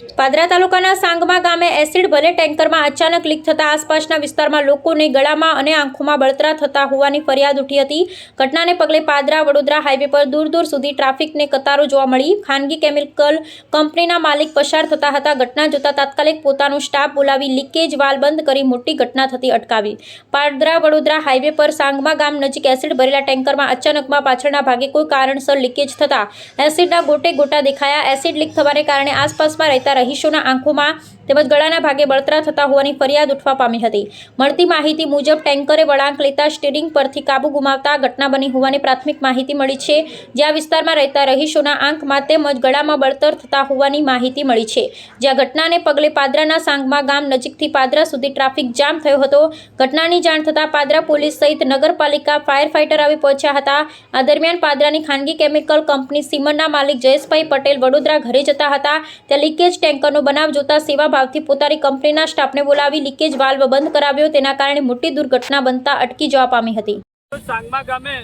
પાદરા તાલુકાના સાંગમા ગામે એસિડ ભલે ટેન્કરમાં અચાનક લીક થતા આસપાસના વિસ્તારમાં લોકોને ગળામાં અને આંખોમાં બળતરા થતા હોવાની ફરિયાદ ઉઠી હતી. ઘટનાને પગલે પાદરા, વડોદરા હાઈવે પર દૂર દૂર સુધી ટ્રાફિકને કતારો જોવા મળી. ખાનગી કેમિકલ કંપનીના માલિક પસાર થતા હતા. ઘટના જોતા તાત્કાલિક પોતાનો સ્ટાફ બોલાવી લીકેજ વાલ બંધ કરી મોટી ઘટના થતી અટકાવી. પાદરા, વડોદરા હાઈવે પર સાંગમા ગામ નજીક એસિડ ભરેલા ટેન્કરમાં અચાનકમાં પાછળના ભાગે કોઈ કારણસર લીકેજ થતા એસિડના ગોટે ગોટા દેખાયા. એસિડ લીક થવાને કારણે આસપાસમાં રહેતા રહીશોના આંખોમાં તેમજ ગળાના ભાગે બળતરા થતા હોવાની ફરિયાદ ઉઠવા પામી હતી. મળતી માહિતી મુજબ ટેન્કરે વળાંક લેતા સ્ટીરિંગ પરથી કાબુ ગુમાવતા ઘટના બની હોવાની પ્રાથમિક માહિતી મળી છે. જ્યાં વિસ્તારમાં રહેતા રહીશોના આંખમાં તેમજ ગળામાં બળતર થતા હોવાની માહિતી મળી છે. જ્યાં ઘટનાને પગલે પાદરાના સાંગમા ગામ નજીકથી પાદરા સુધી ટ્રાફિક જામ થયો હતો. ઘટનાની જાણ થતાં પાદરા પોલીસ સહિત નગરપાલિકા ફાયર ફાઇટર આવી પહોંચ્યા હતા. આ દરમિયાન પાદરાની ખાનગી કેમિકલ કંપની સિમરના માલિક જયેશભાઈ પટેલ વડોદરા ઘરે જતા હતા. ત્યાં લીકેજ ટેન્કરનો બનાવ જોતા સેવાભાવથી પોતાની કંપનીના સ્ટાફને બોલાવી લીકેજ વાલ્વ બંધ કરાવ્યો. તેના કારણે મોટી દુર્ઘટના બનતા અટકી જવા પામી હતી. સાંગમા ગામે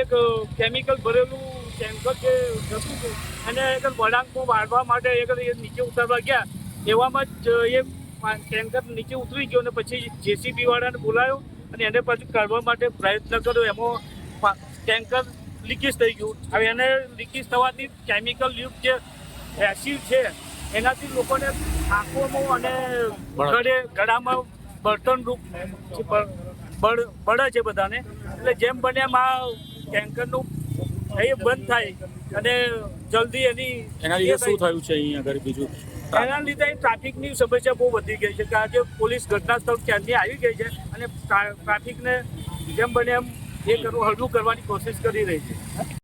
એક કેમિકલ ભરેલું ટેન્કર જે જતું અને એક વળાંકો વાળવા માટે એક નીચે ઉતારવા ગયા. એવામાં જ એ ટેન્કર નીચે ઉતરી ગયો અને પછી જેસીબી વાળાને બોલાયો અને એને પાછું કાઢવા માટે પ્રયત્ન કર્યો. એમાં ટેન્કર લીકેજ થઈ ગયું. હવે એને લીકેજ થવાથી કેમિકલ યુક્ત જે એસિડ છે એનાથી લોકોને આંખોમાં અને ગળે ગળામાં બળતણ રૂપ બળે છે બધાને. એટલે જેમ બને એમ આ ટેન્કરનું એ બંધ થાય અને જલ્દી એની એના લીધે શું થયું છે અહીં આગળ બીજું? એના લીધે ટ્રાફિકની સમસ્યા બહુ વધી ગઈ છે કારણ કે પોલીસ ઘટના સ્થળ ક્યાંથી આવી ગઈ છે અને ટ્રાફિકને જેમ બને એમ એ કરવું હળવું કરવાની કોશિશ કરી રહી છે.